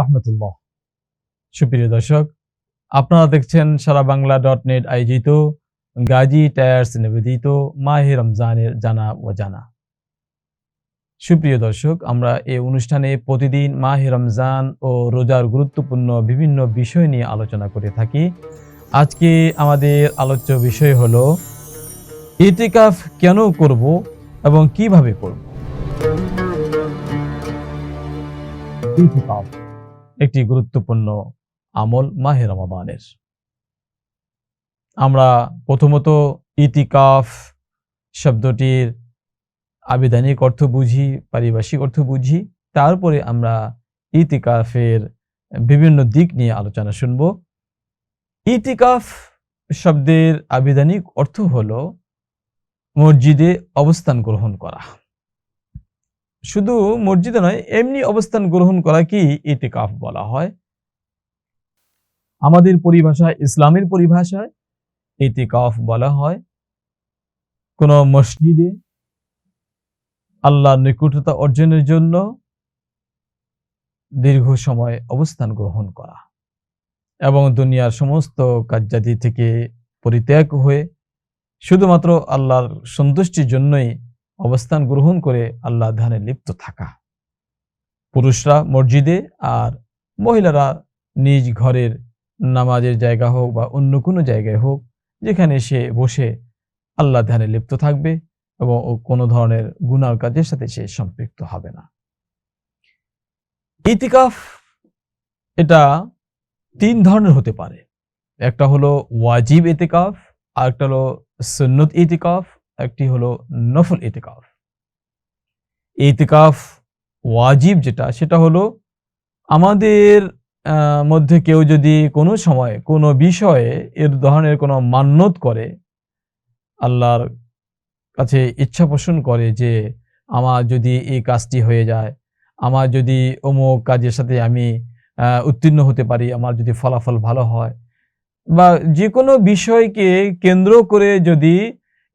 রহমতুল্লাহ। সুপ্রিয় দর্শক, আপনারা দেখছেন সারা বাংলা ডট নেট আয়োজিত গাজী টায়ার্স নিবেদিত মাহে রমজানের জানা ও জানা সুপ্রিয় দর্শক, আমরা এই অনুষ্ঠানে প্রতিদিন মাহে রমজান ও রোজার গুরুত্বপূর্ণ বিভিন্ন বিষয় নিয়ে আলোচনা করে থাকি। আজকে আমাদের আলোচ্য বিষয় হলো, ইতিকাফ কেন করব এবং কীভাবে করব? একটি গুরুত্বপূর্ণ আমল মাহে রমাদানের। আমরা প্রথমত ইতিকাফ শব্দটির আবিধানিক অর্থ বুঝি, পারিভাষিক অর্থ বুঝি, তারপরে আমরা ইতিকাফের বিভিন্ন দিক নিয়ে আলোচনা শুনব। ইতিকাফ শব্দের আবিধানিক অর্থ হল মসজিদে অবস্থান গ্রহণ করা। শুধু মসজিদে নয়, এমনি অবস্থান গ্রহণ করা কি ইতিকাফ বলা হয়? আমাদের পরিভাষায় ইসলামের পরিভাষায় ইতিকাফ বলা হয়। কোন মসজিদে আল্লাহর নিকটতা অর্জনের জন্য দীর্ঘ সময় অবস্থান গ্রহণ করা এবং দুনিয়ার সমস্ত কার্যাদি থেকে পরিত্যাগ হয়ে শুধুমাত্র আল্লাহর সন্তুষ্টির জন্যই অবস্থান গ্রহণ করে আল্লাহ ধ্যানে লিপ্ত থাকা। পুরুষরা মসজিদে আর মহিলারা নিজ ঘরের নামাজের জায়গা হোক বা অন্য কোনো জায়গায় হোক, যেখানে সে বসে আল্লাহ ধ্যানে লিপ্ত থাকবে এবং কোনো ধরনের গুনার কাজের সাথে সে সম্পৃক্ত হবে না। ইতিকাফ এটা তিন ধরনের হতে পারে। একটা হলো ওয়াজিব ইতিকাফ আর একটা হলো সুন্নত ইতিকাফ একটি হলো নফল ইতিকাফ। ইতিকাফ ওয়াজিব যেটা, সেটা হলো আমাদের মধ্যে কেউ যদি কোনো সময় কোনো বিষয়ে এর ধরনের কোনো মান্যত করে, আল্লাহর কাছে ইচ্ছা পোষণ করে যে আমার যদি এই কাজটি হয়ে যায়, আমার যদি অমুক কাজের সাথে আমি উত্তীর্ণ হতে পারি, আমার যদি ফলাফল ভালো হয়, বা যে কোনো বিষয়কে কেন্দ্র করে যদি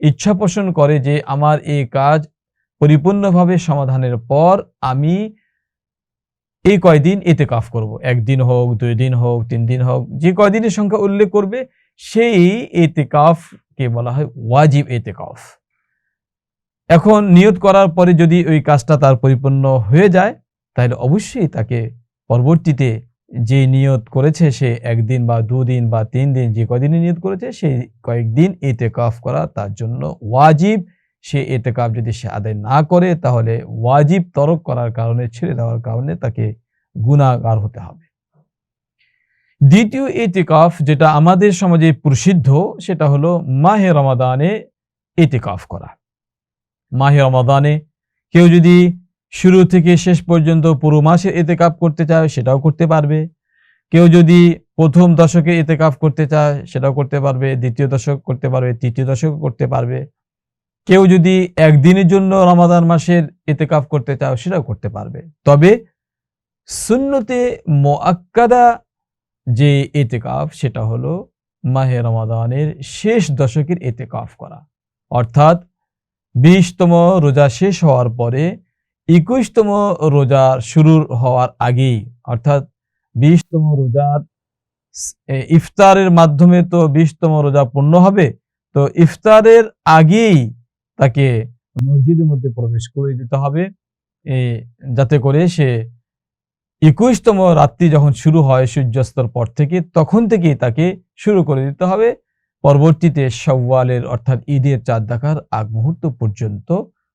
ইচ্ছা পোষণ করে যে আমার এই কাজ পরিপূর্ণভাবে সমাধানের পর আমি এই কয়দিন এতে কাফ করব। একদিন হোক, দুই দিন হোক, তিন দিন হোক, যে কয়দিনের সংখ্যা উল্লেখ করবে, সেই এতেকাফকে বলা হয় ওয়াজিব এতেকাফ এখন নিয়ত করার পরে যদি ওই কাজটা তার পরিপূর্ণ হয়ে যায়, তাহলে অবশ্যই তাকে পরবর্তীতে যে নিয়ত করেছে সে একদিন বা দুদিন বা তিন দিন যে কয়দিনে নিয়ত করেছে, সেই কয়েকদিন এতেকাফ করা তার জন্য ওয়াজিব। সে এতেকাফ যদি সে আদায় না করে, তাহলে ওয়াজিব তরক করার কারণে, ছেড়ে দেওয়ার কারণে তাকে গুণাগার হতে হবে। দ্বিতীয় এতেকাফ যেটা আমাদের সমাজে প্রসিদ্ধ, সেটা হলো মাহে রমাদানে এতেকাফ করা। মাহে রমাদানে কেউ যদি শুরু থেকে শেষ পর্যন্ত পুরো মাসে এতেকাফ করতে চায়, সেটাও করতে পারবে। কেউ যদি প্রথম দশকে এতেকাফ করতে চায়, সেটাও করতে পারবে। দ্বিতীয় দশক করতে পারবে, তৃতীয় দশক করতে পারবে। কেউ যদি একদিনের জন্য রমাদান মাসের এতেকাফ করতে চাও সেটাও করতে পারবে। তবে সুন্নতে মোয়াক্কাদা যে এতেকাফ সেটা হলো মাহে রমাদানের শেষ দশকের এতেকাফ করা। অর্থাৎ বিশতম রোজা শেষ হওয়ার পরে একুশতম রোজা শুরুর হওয়ার আগেই, অর্থাৎ বিশতম রোজার ইফতারের মাধ্যমে তো বিশতম রোজা পূর্ণ হবে, তো ইফতারের আগেই তাকে মসজিদের মধ্যে প্রবেশ করে দিতে হবে। যাতে করে সে একুশতম রাত্রি যখন শুরু হয় সূর্যাস্তর পর থেকে, তখন থেকেই তাকে শুরু করে দিতে হবে। পরবর্তীতে সওয়ালের অর্থাৎ ঈদের চাঁদ দেখার আগ মুহূর্ত পর্যন্ত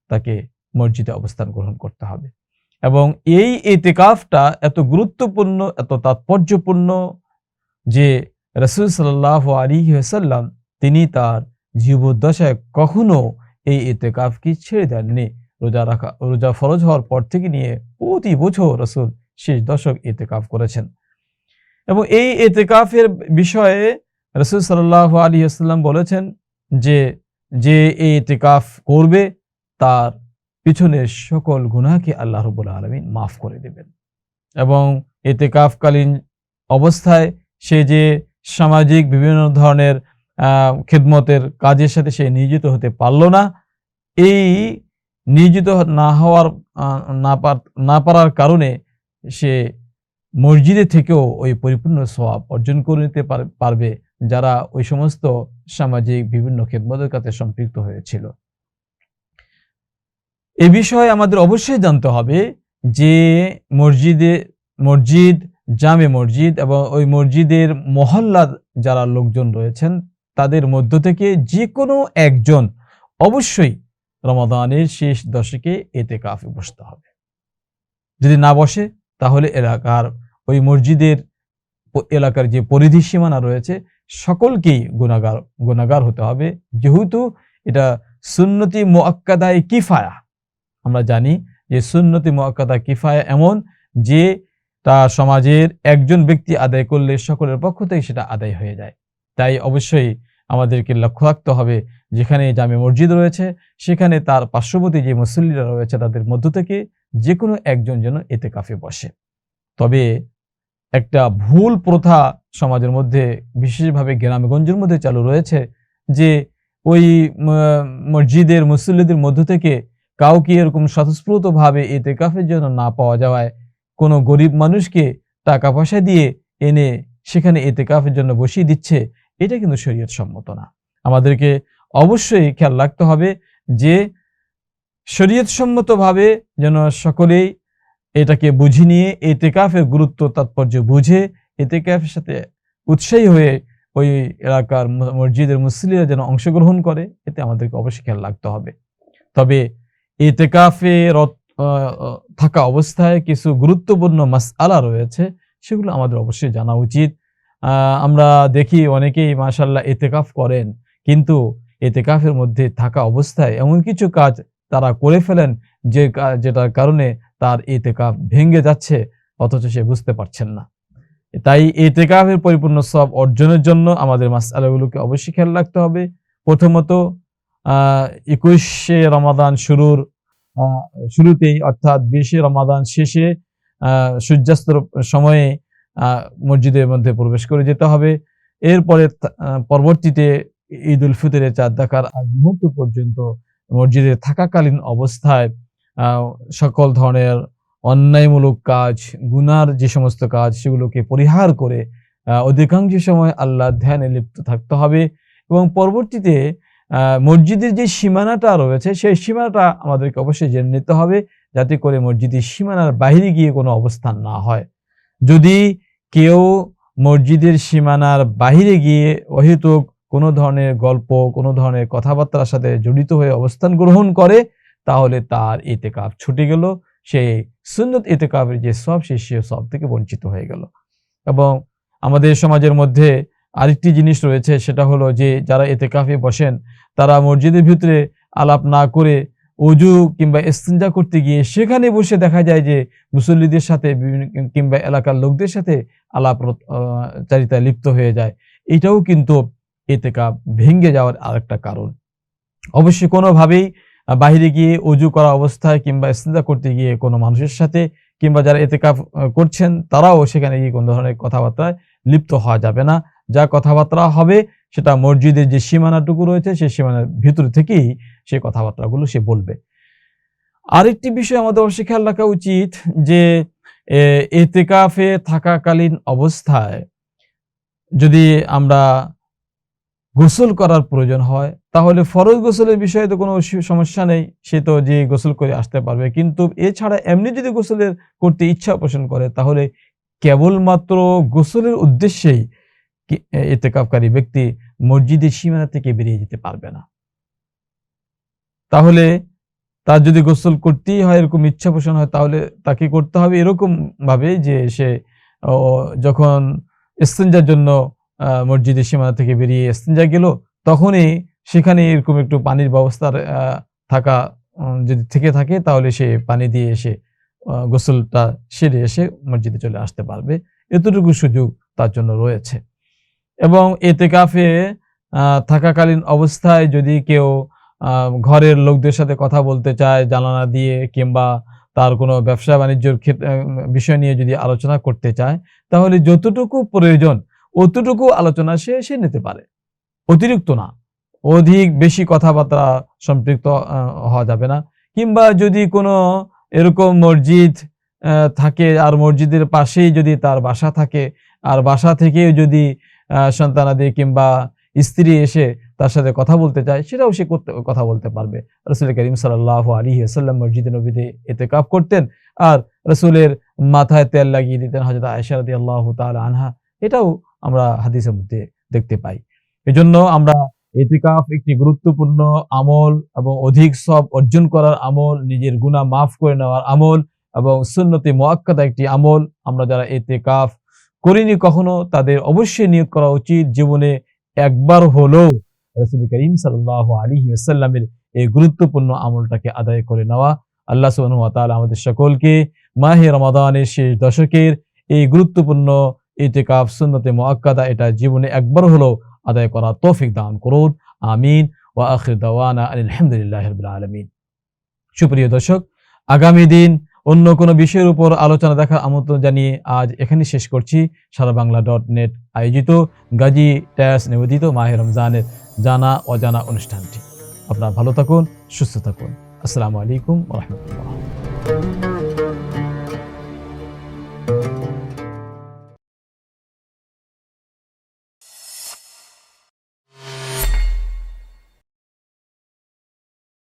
তাকে মসজিদে অবস্থান গ্রহণ করতে হবে। এবং এই এতেকাফটা এত গুরুত্বপূর্ণ, এত তাৎপর্যপূর্ণ যে রসুল সাল্লাহ আলী সাল্লাম তিনি তার জীবদ্দশায় কখনো এই এতেকাফকে ছেড়ে দেননি। রোজা রাখা, রোজা ফরজ হওয়ার পর থেকে নিয়ে প্রতি বছর রসুল শেষ দশক এতেকাফ করেছেন। এবং এই এতেকাফের বিষয়ে রসুল সাল্লাহ আলী আসাল্লাম বলেছেন যে যে এই এতেকাফ করবে তার পিছনের সকল গুনাহকে আল্লাহ রবুল আলমিন মাফ করে দেবেন। এবং এতেকাফকালীন অবস্থায় সে যে সামাজিক বিভিন্ন ধরনের খেদমতের কাজের সাথে সে নিয়োজিত হতে পারল না, এই নিয়োজিত না হওয়ার না পার, না পারার কারণে সে মসজিদে থেকেও ওই পরিপূর্ণ সওয়াব অর্জন করে নিতে পার- পারবে, যারা ওই সমস্ত সামাজিক বিভিন্ন খেদমতের কাছে সম্পৃক্ত হয়েছিল। এ বিষয়ে আমাদের অবশ্যই জানতে হবে যে মসজিদে, মসজিদ, জামে মসজিদ এবং ওই মসজিদের মহল্লার যারা লোকজন রয়েছেন, তাদের মধ্য থেকে যে কোনো একজন অবশ্যই রমাদানের শেষ দশকে এতে কাফে বসতে হবে। যদি না বসে, তাহলে এলাকার ওই মসজিদের এলাকার যে পরিধি সীমানা রয়েছে, সকলকেই গুণাগার গুণাগার হতে হবে। যেহেতু এটা সুন্নতি মোয়াক্কাদায় কিফায়া আমরা জানি যে সুন্নতি মোয়াক্কাদা কিফায়া এমন যে তা সমাজের একজন ব্যক্তি আদায় করলে সকলের পক্ষ থেকে সেটা আদায় হয়ে যায়। তাই অবশ্যই আমাদেরকে লক্ষ্য রাখতে হবে যেখানে জামে মসজিদ রয়েছে, সেখানে তার পার্শ্ববর্তী যে মুসল্লিরা রয়েছে তাদের মধ্য থেকে যে কোনো একজন যেন এতে কাফে বসে। তবে একটা ভুল প্রথা সমাজের মধ্যে, বিশেষভাবে গ্রামগঞ্জের মধ্যে চালু রয়েছে যে ওই মসজিদের মুসল্লিদের মধ্য থেকে কাউকে এরকম স্বতঃস্ফূর্তভাবে এতে কাফের জন্য না পাওয়া যাওয়ায় কোনো গরিব মানুষকে টাকা পয়সা দিয়ে এনে সেখানে এতে কাফের জন্য বসিয়ে দিচ্ছে, এটা কিন্তু শরীয়ত সম্মত না। আমাদেরকে অবশ্যই খেয়াল রাখতে হবে যে শরীয়ত সম্মতভাবে যেন সকলেই এটাকে বুঝে নিয়ে এতেকাফের গুরুত্ব, তাৎপর্য বুঝে এতেকাফের সাথে উৎসাহী হয়ে ওই এলাকার মসজিদের মুসলিরা যেন অংশগ্রহণ করে, এতে আমাদেরকে অবশ্যই খেয়াল রাখতে হবে। তবে এতেকাফে থাকা অবস্থায় কিছু গুরুত্বপূর্ণ মাসআলা রয়েছে, সেগুলো আমাদের অবশ্যই জানা উচিত। আমরা দেখি অনেকেই মাশাল্লাহ এতেকাফ করেন, কিন্তু এতেকাফের মধ্যে থাকা অবস্থায় এমন কিছু কাজ তারা করে ফেলেন যে যেটার কারণে তার এতেকাফ ভেঙে যাচ্ছে, অথচ সে বুঝতে পারছেন না। তাই এতেকাফের পরিপূর্ণ সব অর্জনের জন্য আমাদের মাসআলাগুলোকে অবশ্যই খেয়াল রাখতে হবে। প্রথমত একুশে রমাদান শুরুর শুরুতেই অর্থাৎ বিশে রমাদান শেষে আহ, সূর্যাস্তর সময়ে মসজিদের মধ্যে প্রবেশ করে যেতে হবে। এরপরে পরবর্তীতে ঈদ উল ফিতরের চাঁদ দেখার আগ মুহূর্ত পর্যন্ত মসজিদে থাকাকালীন অবস্থায় সকল ধরনের অন্যায়মূলক কাজ গুনার যে সমস্ত কাজ সেগুলোকে পরিহার করে অধিকাংশ সময় আল্লাহ ধ্যানে লিপ্ত থাকতে হবে। এবং পরবর্তীতে মসজিদের যে সীমানাটা রয়েছে, সেই সীমানাটা আমাদেরকে অবশ্যই জেনে নিতে হবে যাতে করে মসজিদের সীমানার বাইরে গিয়ে কোনো অবস্থান না হয়। যদি কেউ মসজিদের সীমানার বাইরে গিয়ে অহেতুক কোনো ধরনের গল্প, কোনো ধরনের কথাবার্তার সাথে জড়িত হয়ে অবস্থান গ্রহণ করে, তাহলে তার এতেকাপ ছুটে গেল। সেই সুন্নত এতেকাপের যে সব, সে সে সব থেকে বঞ্চিত হয়ে গেল। এবং আমাদের সমাজের মধ্যে আরেকটি জিনিস রয়েছে সেটা হলো যে যারা এতেকাফে বসেন তারা মসজিদের ভিতরে আলাপ না করে অজু কিংবা ইস্তিনজা করতে গিয়ে সেখানে বসে দেখা যায় যে মুসল্লিদের সাথে বিভিন্ন কিংবা এলাকার লোকদের সাথে আলাপ চারিতায় লিপ্ত হয়ে যায়। এটাও কিন্তু এতেকাপ ভেঙে যাওয়ার আরেকটা কারণ। অবশ্যই কোনোভাবেই বাইরে গিয়ে অজু করা অবস্থায় কিংবা ইস্তিনজা করতে গিয়ে কোনো মানুষের সাথে কিংবা যারা এতেকাপ আহ, করছেন তারাও সেখানে গিয়ে কোনো ধরনের কথাবার্তায় লিপ্ত হওয়া যাবে না। যা কথাবার্তা হবে, সেটা মসজিদের যে সীমানাটুকু রয়েছে, সেই সীমানার ভিতর থেকেই সেই কথাবার্তাগুলো সে বলবে। আরেকটি বিষয় আমাদের অবশ্যই খেয়াল রাখা উচিত যে এতেকাফে থাকাকালীন অবস্থায় যদি আমরা গোসল করার প্রয়োজন হয়, তাহলে ফরজ গোসলের বিষয়ে তো কোনো সমস্যা নেই, সে তো যে গোসল করে আসতে পারবে। কিন্তু এছাড়া এমনি যদি গোসলের করতে ইচ্ছা পোষণ করে, তাহলে কেবলমাত্র গোসলের উদ্দেশ্যেই এতেকাফকারী ব্যক্তি মসজিদের সীমানা থেকে বেরিয়ে যেতে পারবে না। তাহলে তার যদি গোসল করতেই হয়, এরকম ইচ্ছা পোষণ হয়, তাহলে তাকে করতে হবে এরকম ভাবে যে সে যখন ইস্তেঞ্জার জন্য মসজিদের সীমানা থেকে বেরিয়ে ইস্তেঞ্জা গেল, তখনই সেখানে এরকম একটু পানির ব্যবস্থার থাকা যদি থেকে থাকে, তাহলে সে পানি দিয়ে এসে গোসলটা সেরে এসে মসজিদে চলে আসতে পারবে। এতটুকু সুযোগ তার জন্য রয়েছে। এবং এতেকাফে থাকাকালীন অবস্থায় যদি কেউ ঘরের লোকদের সাথে কথা বলতে চায় জানানা দিয়ে কিংবা তার কোনো ব্যবসা বাণিজ্যের বিষয় নিয়ে যদি আলোচনা করতে চায়, তাহলে যতটুকু প্রয়োজন, অতটুকু আলোচনা সে সে নিতে পারে। অতিরিক্ত না। অধিক বেশি কথাবার্তা সম্পৃক্ত হওয়া যাবে না। কিংবা যদি কোনো এরকম মসজিদ থাকে, আর মসজিদের পাশেই যদি তার বাসা থাকে, আর বাসা থেকেও যদি সন্তানাদি কিংবা স্ত্রী এসে তার সাথে কথা বলতে চায়, সেটাও সে করতে, কথা বলতে পারবে। রসুল করিম সাল্লাহ আলী আসাল্লাম মসজিদে নবীতে এতে কাপ করতেন আর রসুলের মাথায় তেল লাগিয়ে দিতেন হজরত আয়সারদি আল্লাহ তাল আনহা। এটাও আমরা হাদিসের মধ্যে দেখতে পাই। এজন্য আমরা এতেকাফ একটি গুরুত্বপূর্ণ আমল এবং অধিক সব অর্জন করার আমল, নিজের গুণা মাফ করে নেওয়ার আমল এবং সুন্নতি মোয়াক্কাদা একটি আমল। আমরা যারা এতেকাফ করিনি কখনো, তাদের অবশ্যই নিয়োগ করা উচিত জীবনে একবার হলেও। রসুল করিম সাল্লাহ আলী আসাল্লামের এই গুরুত্বপূর্ণ আমলটাকে আদায় করে নেওয়া। আল্লাহ ওয়া আমাদের সকলকে মাহে রমাদানের শেষ দশকের এই গুরুত্বপূর্ণ ইতিকাফ সুন্নতে মুআক্কাদা এটা জীবনে একবার হলো আদায় করা তৌফিক দান করুন। আমিন। ওয়া আখির দাওয়ানা আলহামদুলিল্লাহি আলামিন। সুপ্রিয় দর্শক, আগামী দিন অন্য কোনো বিষয়ের উপর আলোচনা দেখার আমন্ত্রণ জানিয়ে আজ এখানে শেষ করছি। সারা বাংলা ডট নেট আয়োজিত গাজী ট্যাস নিবেদিত মাহের রমজানের জানা অজানা অনুষ্ঠানটি। আপনারা ভালো থাকুন, সুস্থ থাকুন। আসসালামু আলাইকুম রহমতুল্লাহ।